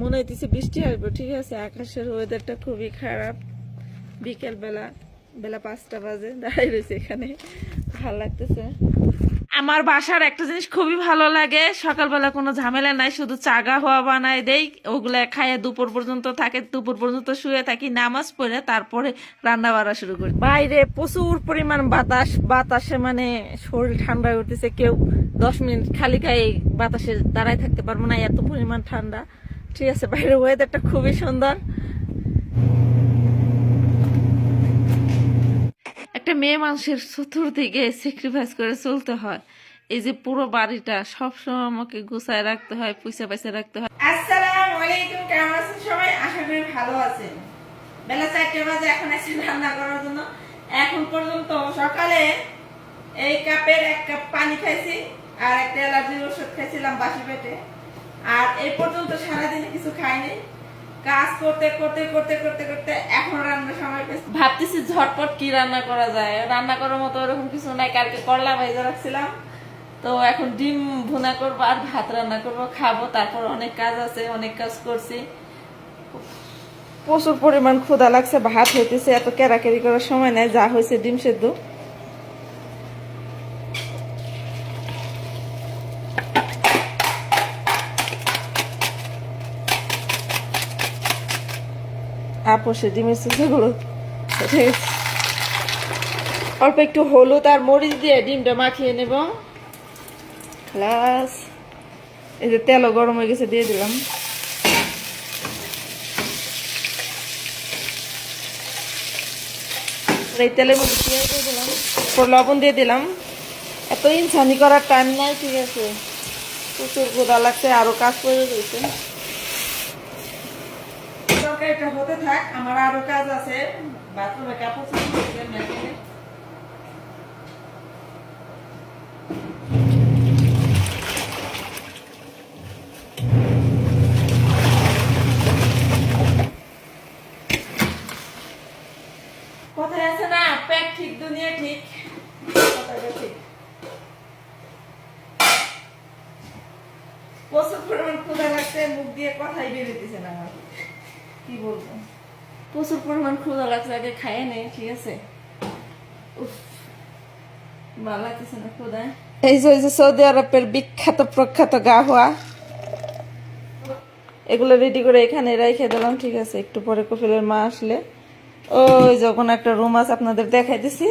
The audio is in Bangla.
মনে হইতেছে বৃষ্টি আসবে, ঠিক আছে? আকাশের ওয়েদারটা খুবই খারাপ। বিকেল বেলা পাঁচটা বাজে দাঁড়াই রয়েছে এখানে। ভালো লাগতেছে। আমার বাসার একটা জিনিস খুবই ভালো লাগে। সকালবেলা কোনো ঝামেলা নাই, শুধু চাগা হওয়া বানায় দেই। ওগুলা খাইয়ে দুপুর পর্যন্ত থাকে, দুপুর পর্যন্ত শুয়ে থাকি, নামাজ পড়ে তারপরে রান্না বাড়া শুরু করি। বাইরে প্রচুর পরিমাণ বাতাস, বাতাসে মানে শরীর ঠান্ডা উঠতেছে। কেউ দশ মিনিট খালি গায়ে বাতাসে দাঁড়ায় থাকতে পারব না, এত পরিমাণ ঠান্ডা। ঠিক আছে বাইরের ওয়েদারটা খুবই সুন্দর। একটা মেয়ে মানুষের চতুর্দিকে স্যাক্রিফাইস করে চলতে হয়। এই যে পুরো বাড়িটা সবসময় আমাকে গুছায় রাখতে হয় পয়সা পয়সা রাখতে হয়। আসসালামু আলাইকুম কেমন আছেন সবাই? আশা করি ভালো আছেন। বেলা চারটে বাজে এখন এসে রান্না করার জন্য। এখন পর্যন্ত সকালে এই কাপের এক কাপ পানি খাইছি আর একটা অ্যালার্জির ওষুধ খাইছিলাম বাসি পেটে। আর এই পর্যন্ত সারাদিনে কিছু খাইনি। কাজ করতে করতে করতে করতে করতে এখন রান্নার সময় পেয়েছি। ভাবতেছি ঝটপট কি রান্না করা যায়। রান্না করার মতো ওরকম কিছু নাই কালকে করলা ভেজে রাখছিলাম। তো এখন ডিম ভুনা করব আর ভাত রান্না করব খাব তারপর অনেক কাজ আছে অনেক কাজ করছি। প্রচুর পরিমাণ ক্ষুদা লাগছে ভাত হইতেছে এত কেরাকেরি করার সময় নাই যা হয়েছে ডিম সেদ্ধ। আপোষে ডিমের সুসেগুলো অল্প একটু হলুদ আর মরিচ দিয়ে ডিমটা মাখিয়ে নেব। প্লাস এই যে তেলও গরম হয়ে গেছে, দিয়ে দিলাম। এই তেলের মধ্যে দিয়ে দিলাম লবণ দিয়ে দিলাম। এত ইনসানি করার টাইম নাই, ঠিক আছে। প্রচুর গোদা লাগছে, আরও কাজ করে রয়েছে। তরকারিটা হতে থাক, আমার আরও কাজ আছে। বাথরুমে কাপড়। কথায় আছে না? পেট ঠিক, দুনিয়া ঠিক। কথাটা ঠিক প্রচুর পরিমাণ ক্ষুধা লাগছে, মুখ দিয়ে কথাই বেরোতেছে না আমার। কি বলব? প্রচুর পরিমাণ ক্ষুদা লাগছে আগে খাইয়ে নেই ঠিক আছে? উফ, ভালো লাগতেছে না ক্ষুধায় এই যে ওই যে সৌদি আরবের বিখ্যাত প্রখ্যাত গাহুয়া এগুলো রেডি করে এখানে রেখে দিলাম ঠিক আছে? একটু পরে কপিলের মা আসলে। ওই যখন একটা রুম আছে আপনাদের দেখাই দিছি।